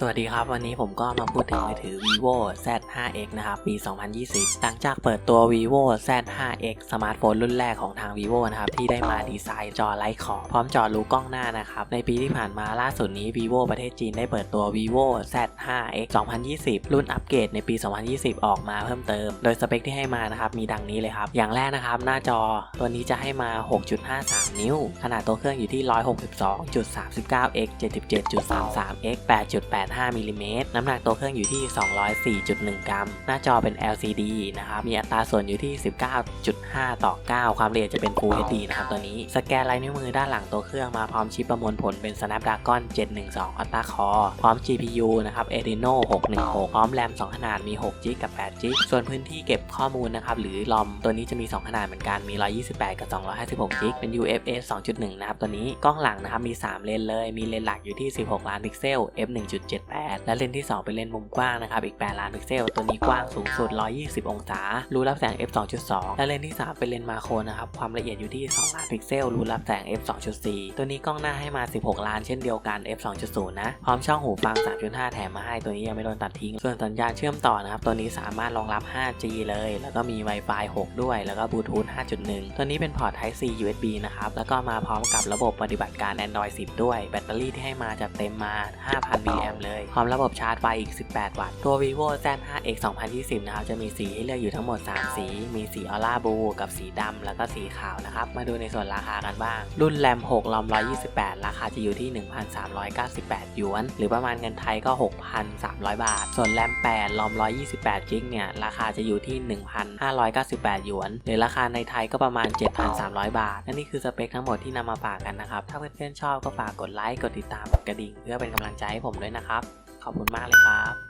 สวัสดีครับ วันนี้ผมก็มาพูดถึงมือถือ vivo Z5x นะครับ ปี 2020 หลังจากเปิดตัว vivo Z5x สมาร์ทโฟนรุ่นแรกของทาง vivo นะครับ ที่ได้มาดีไซน์จอไร้ขอบพร้อมจอรูกล้องหน้านะครับ ในปีที่ผ่านมาล่าสุดนี้ vivo ประเทศจีนได้เปิดตัว vivo Z5x 2020 รุ่นอัปเกรดในปี 2020 ออกมาเพิ่มเติม โดยสเปคที่ให้มานะครับ มีดังนี้เลยครับ อย่างแรกนะครับ หน้าจอตัวนี้จะให้มา 6.53 นิ้ว ขนาดตัวเครื่องอยู่ที่ 162.39x 77.33x 8.85มิลลิเมตรน้ำหนักตัวเครื่องอยู่ที่ 204.1 กรัม หน้าจอเป็น LCD นะครับ มีอัตราส่วนอยู่ที่ 19.5 ต่อ 9 ความละเอียดจะเป็น Full HD นะครับตัวนี้ สแกนลายนิ้วมือด้านหลังตัวเครื่องมาพร้อมชิปประมวลผลเป็น Snapdragon 712 Octa Core พร้อม GPU นะครับ Adreno 616 พร้อมแรม 2 ขนาดมี 6 g กับ8 g ส่วนพื้นที่เก็บข้อมูลนะครับ หรือ ROM ตัวนี้จะมี 2 ขนาดเหมือนกัน มี 128 กับ 256 g เป็น UFS 2.1 นะครับตัวนี้ กล้องหลังนะครับ มี 3 เลนเลย มีเลนหลักอยู่ที่ 16 ล้านพิกเซล f 1.78 และเลนส์ที่ 2 เป็นเลนส์มุมกว้างนะครับอีก 8 ล้านพิกเซล ตัวนี้กว้างสูงสุด 120 องศา รูรับแสง f 2.2 และเลนส์ที่ 3 เป็นเลนส์มาโครนะครับความละเอียดอยู่ที่ 2 ล้านพิกเซล รูรับแสง f 2.4 ตัวนี้กล้องหน้าให้มา 16 ล้านเช่นเดียวกัน f 2.0 นะ พร้อมช่องหูฟัง 3.5 แถมมาให้ ตัวนี้ยังไม่โดนตัดทิ้ง ส่วนสัญญาณเชื่อมต่อนะครับตัวนี้สามารถรองรับ 5G เลย แล้วก็มี Wi-Fi 6 ด้วย แล้วก็บลูทูธ5.1 ตัวนี้เป็นพอร์ต Type C USB นะครับแล้วก็มาพร้อมกับระบบปฏิบัติการ Android 10 ด้วย แบตเตอรี่ที่ให้มาจะเต็มมา 5,000มิลลิแอมเลย พร้อมระบบชาร์จไฟอีก 18 วัตต์ ตัว vivo Z5x 2020 นะครับ จะมีสีให้เลือกอยู่ทั้งหมด 3 สี มีสีออร่าบลูกับสีดำแล้วก็สีขาวนะครับ มาดูในส่วนราคากันบ้าง รุ่นแรม6ลอม128 ราคาจะอยู่ที่ 1,398 หยวน หรือประมาณเงินไทยก็ 6,300 บาท ส่วนแรม8ลอม128 จิกเนี่ย ราคาจะอยู่ที่ 1,598 หยวน หรือราคาในไทยก็ประมาณ 7,300 บาทและนี่คือสเปคทั้งหมดที่นำมาฝากกันนะครับ ถ้าเพื่อนๆชอบก็ฝากกดไลค์ กดติดตาม กดกระดิ่ง เพื่อเป็นกำลังใจให้ผมด้วยนะครับขอบคุณมากเลยครับ